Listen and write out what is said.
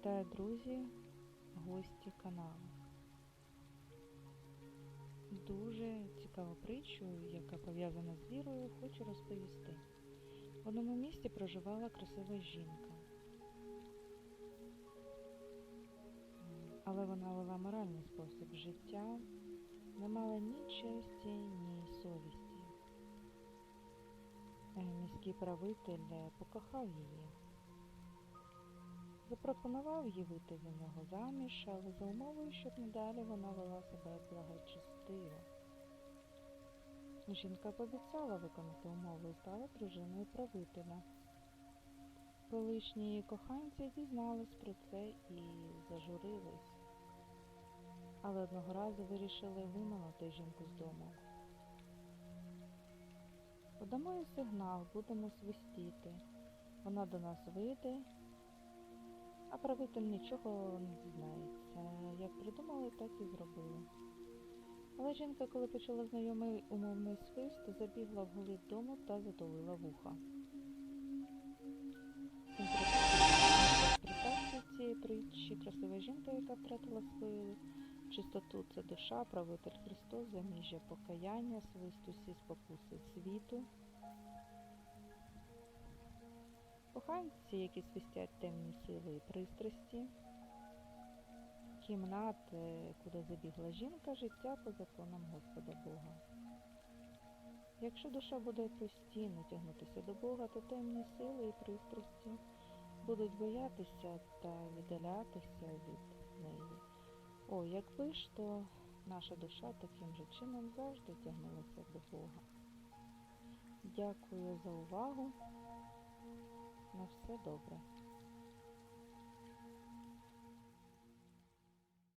Вітаю, друзі, гості каналу. Дуже цікаву притчу, яка пов'язана з вірою, хочу розповісти. В одному місті проживала красива жінка. Але вона вела моральний спосіб життя, не мала ні честі, ні совісті. Е, Міський правитель е, покохав її. Запропонував їй вийти за нього заміж, але за умовою, щоб надалі вона вела себе благочестиво. Жінка пообіцяла виконати умови і стала дружиною правителя. Колишні коханці дізнались про це і зажурились. Але одного разу вирішили виманити жінку з дому. Подамо їй сигнал, будемо свистіти. Вона до нас вийде, а правитель нічого не дізнається. Як придумали, так і зробили. Але жінка, коли почула знайомий умовний свист, забігла вглиб дому та затулила вуха. Цієї притчі красива жінка, яка втратила свою чистоту, це душа, правитель Христос, заміжжя покаяння, свист усі спокуси світу. Коханці, які свистять темні сили і пристрасті, кімнати, куди забігла жінка, життя по законам Господа Бога. Якщо душа буде постійно тягнутися до Бога, то темні сили і пристрасті будуть боятися та віддалятися від неї. О, якби ж то наша душа таким же чином завжди тягнулася до Бога. Дякую за увагу. На все добре.